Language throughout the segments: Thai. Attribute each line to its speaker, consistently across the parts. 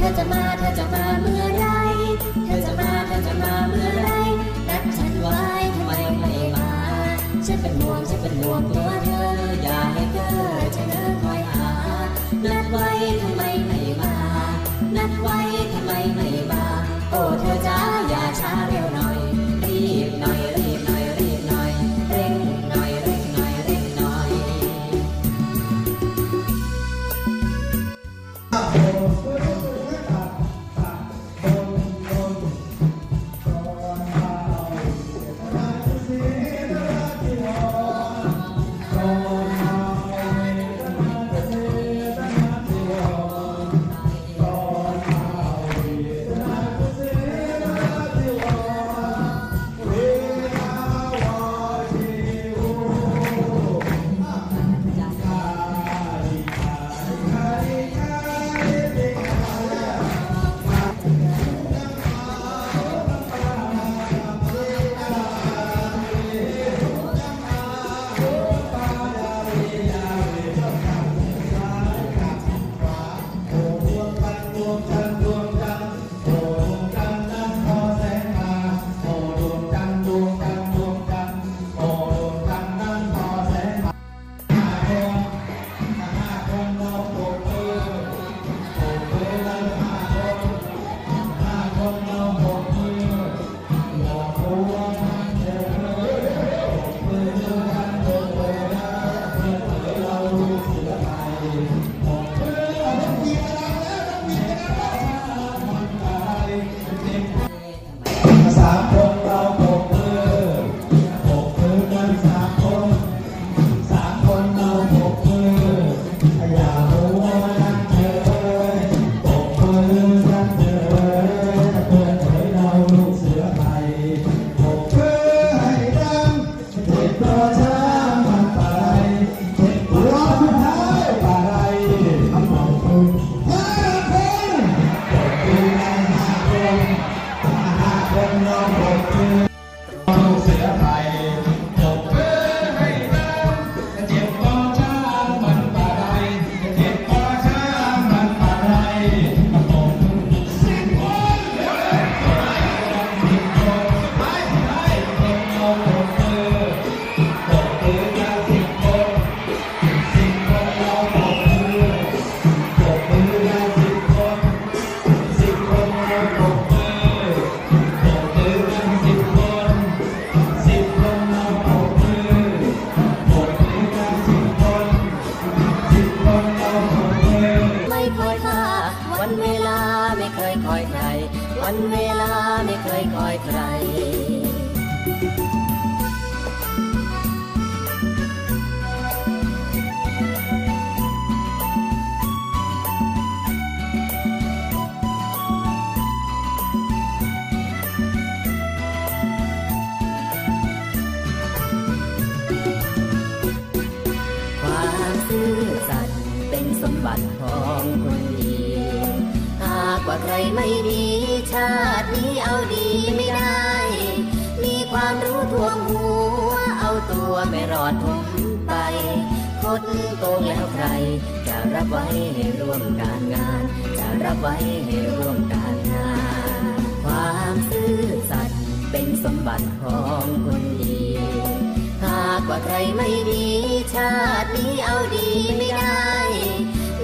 Speaker 1: เธอจะมาเธอจะ
Speaker 2: มาเมื่อไร เธอจะมาเธอจะมาเมื่อไรนัดฉันไว้ทำไมไม่มาฉันเป็นห่วงฉันเป็นห่วงตัวเธอ อย่าให้เธอจะเดินคอยหานัด
Speaker 1: ไว้ทำไม อยใคร วันเวลาไม่เคยคอยใครความซื่อสัตย์เป็นสมบัติของคน ว่าใครไม่ดีชาตินี้เอาดีไม่ได้ มีความรู้ท่วมหัว เอาตัวไม่รอดผนไปคดโกงแล้วใคร จะรับไว้ให้ร่วมการงาน จะรับไว้ให้ร่วมการงาน ความซื่อสัตย์เป็นสมบัติของคนดี หากว่าใครไม่ดีชาตินี้เอาดีไม่ได้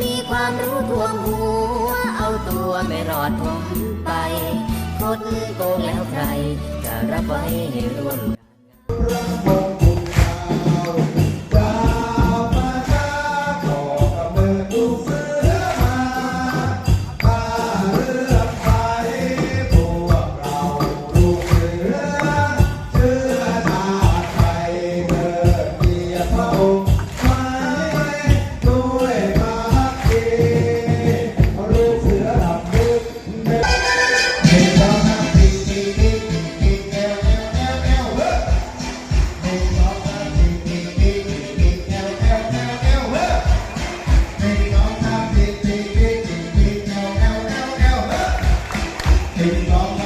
Speaker 1: มีความรู้ท่วมหัว ตัวไม่รอดผมไปคดโกงแล้วใคร จะรับไว้ให้ร่วม
Speaker 2: Here we go.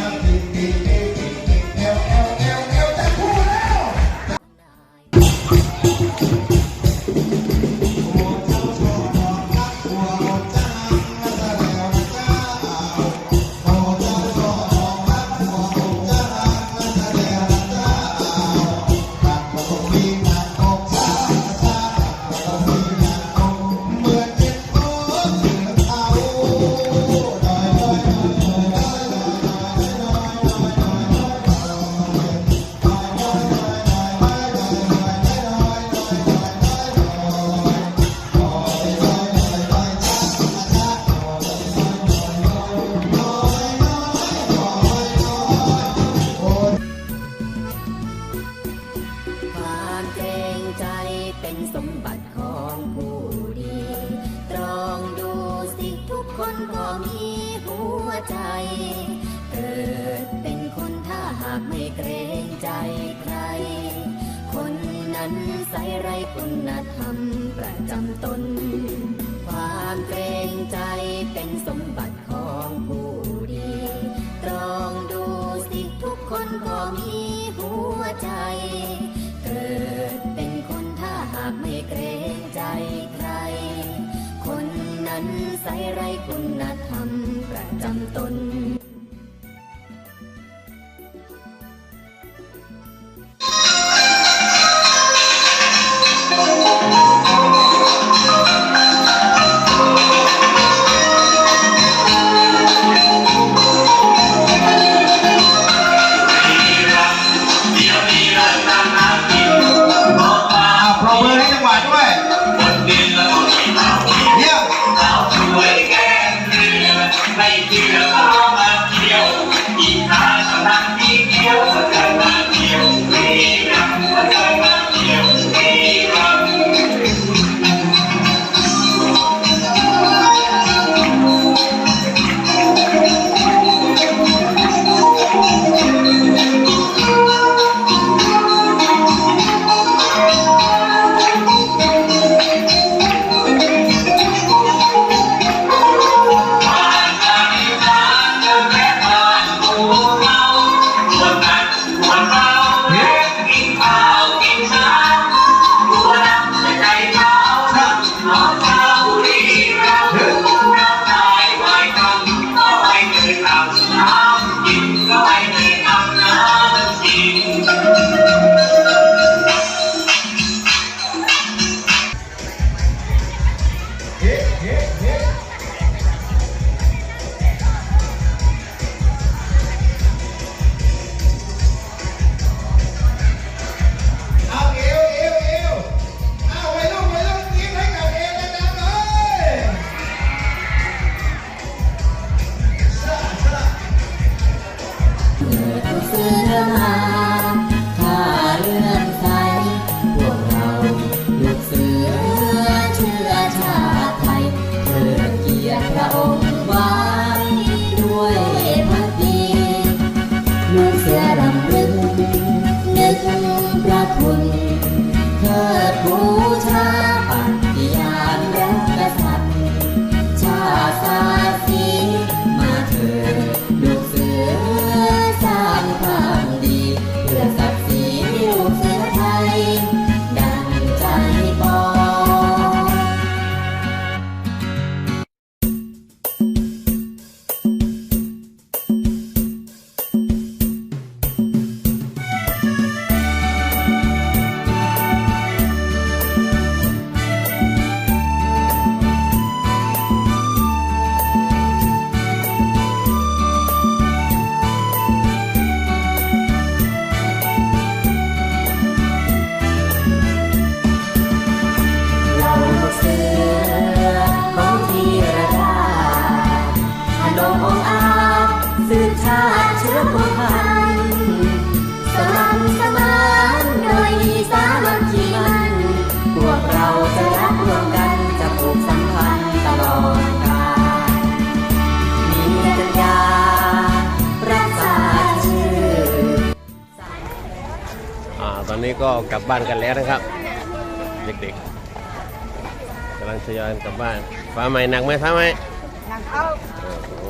Speaker 2: ใส่ไรคุณธรรมประจำตน ความเกรงใจเป็นสมบัติของผู้ดี ตรองดูสิทุกคนก็มีหัวใจ เกิดเป็นคนถ้าหากไม่เกรงใจใคร คนนั้นใส่ไรคุณธรรมประจำตนาติเชื้อพวกพันธุ์สมัครสมานโดยมีสามัคคีมันพวกเราจะรักร่วมกันจะผูกสัมพันธ์ตลอดกาลมีสัญญารักษาชื่อ
Speaker 3: อ่าตอนนี้ก็กลับบ้านกันแล้วนะครับ เด็กๆกำลังทยอยกลับบ้านฟ้าใหม่หนักไหมฟ้าใหม่หนักเอาโอ้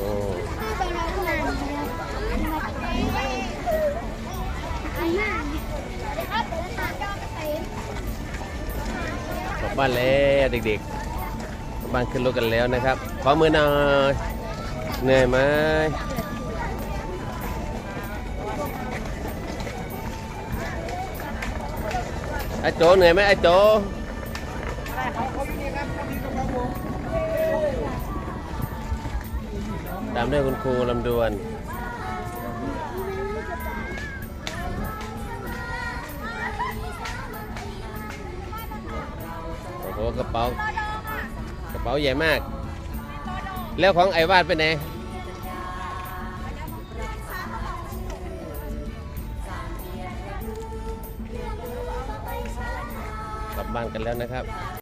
Speaker 3: กลั บ้านแล้วเด็กๆกลับบ้านขึ้นรถกันแล้วนะครับ ขอมือหน่อยเหนื่อยไหมไอ้โจเหนื่อยไหมไอ้โจตามด้วยคุณครูลำดวน กระเป๋ากระเป๋าใหญ่มาก แล้วของไอ้วาดไปไหนกลับบ้านกันแล้วนะครับ